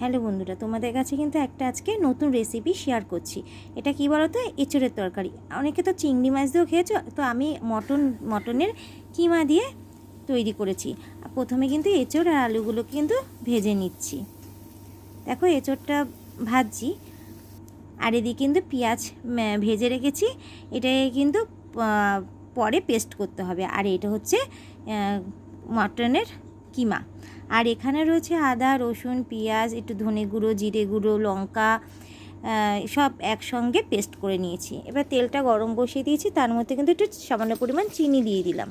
Hello বন্ধুরা, তোমাদের কাছে কিন্তু একটা আজকে নতুন রেসিপি শেয়ার করছি। এটা কি বলো তো এঁচড়ের তরকারি। অনেকে তো চিংড়ি মাছ দিয়েও খেয়েছো, তো আমি মটন, মটনের কিমা দিয়ে তৈরি করেছি। প্রথমে কিন্তু এঁচড় আর আলুগুলো কিন্তু ভেজে নিচ্ছি। দেখো, এঁচড়টা ভাজছি। আর এদিকে কিন্তু পেঁয়াজ ভেজে রেখেছি। এটাকে কিন্তু পরে পেস্ট করতে হবে। আর এটা হচ্ছে মটনের কিমা। আর এখানে রয়েছে আদা, রসুন, পেঁয়াজ, একটু ধনে গুঁড়ো, জিরে গুঁড়ো, লঙ্কা সব একসঙ্গে পেস্ট করে নিয়েছি। এবার তেলটা গরম বসিয়ে দিয়েছি, তার মধ্যে কিন্তু একটু সামান্য পরিমাণ চিনি দিয়ে দিলাম।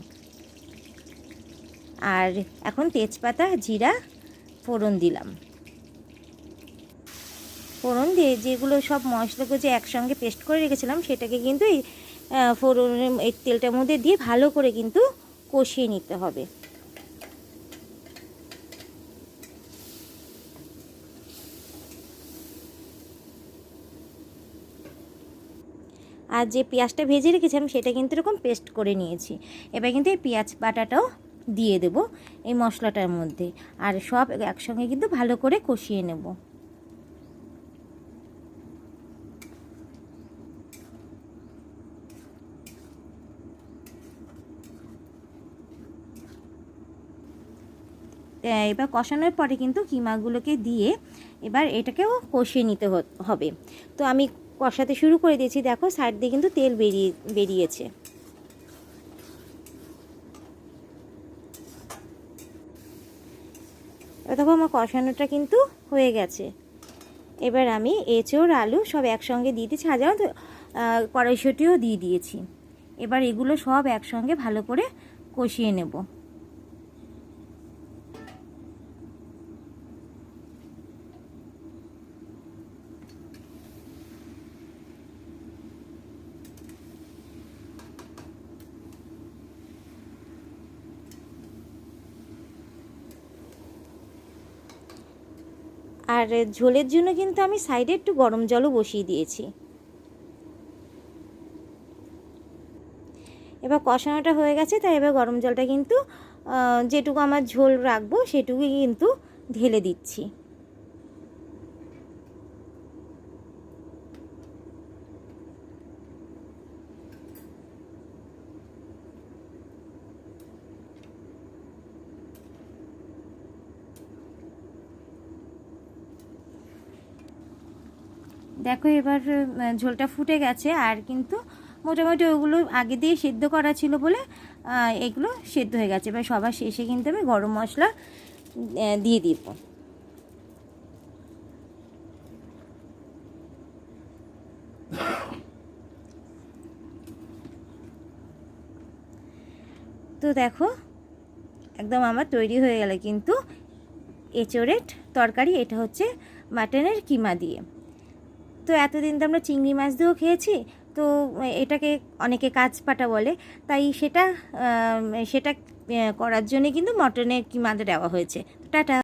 আর এখন তেজপাতা, জিরা, ফোড়ন দিলাম। ফোড়ন দিয়ে যেগুলো সব মশলাগুলো যে একসঙ্গে পেস্ট করে রেখেছিলাম, সেটাকে কিন্তু এই ফোড়নের এই তেলটার মধ্যে দিয়ে ভালো করে কিন্তু কষিয়ে নিতে হবে। আর যে পেঁয়াজটা ভেজে রেখেছিলাম সেটা কিন্তু এরকম পেস্ট করে নিয়েছি। এবার কিন্তু এই পেঁয়াজ বাটাটাও দিয়ে দেব এই মশলাটার মধ্যে। আর সব একসঙ্গে কিন্তু ভালো করে কষিয়ে নেব। এবার কষানোর পরে কিন্তু কিমাগুলোকে দিয়ে এবার এটাকেও কষিয়ে নিতে হবে। তো আমি কষাতে শুরু করে দিয়েছি। দেখো সাইড দিয়ে কিন্তু তেল বেরিয়ে, বেরিয়েছে। দেখো, আমার কষানোটা কিন্তু হয়ে গেছে। এবার আমি এঁচোড়, আলু সব একসঙ্গে দিয়ে দিয়েছি আর তো কড়াইশুঁটিও দিয়ে দিয়েছি। এবার এগুলো সব একসঙ্গে ভালো করে কষিয়ে নেব। আর ঝোলের জন্য কিন্তু আমি সাইডে একটু গরম জলও বসিয়ে দিয়েছি। এবার কষানোটা হয়ে গেছে, তাই এবার গরম জলটা কিন্তু যেটুকু আমার ঝোল রাখব সেটুকুই কিন্তু ঢেলে দিচ্ছি। দেখো এবার ঝোলটা ফুটে গেছে, আর কিন্তু মোটামুটি ওগুলো আগে দিয়ে সেদ্ধ করা ছিল বলে এগুলো সেদ্ধ হয়ে গেছে। এবার সবার শেষে কিন্তু আমি গরম মশলা দিয়ে দিব। তো দেখো, একদম আমার তৈরি হয়ে গেল। কিন্তু এঁচড়ের তরকারি, এটা হচ্ছে মাটনের কিমা দিয়ে। তো এতদিন তো আমরা চিংড়ি মাছ দিয়েও খেয়েছি, তো এটাকে অনেকে কাজ পাটা বলে। তাই সেটা সেটা করার জন্যে কিন্তু মটনের কিমাতে দেওয়া হয়েছে। টাটা।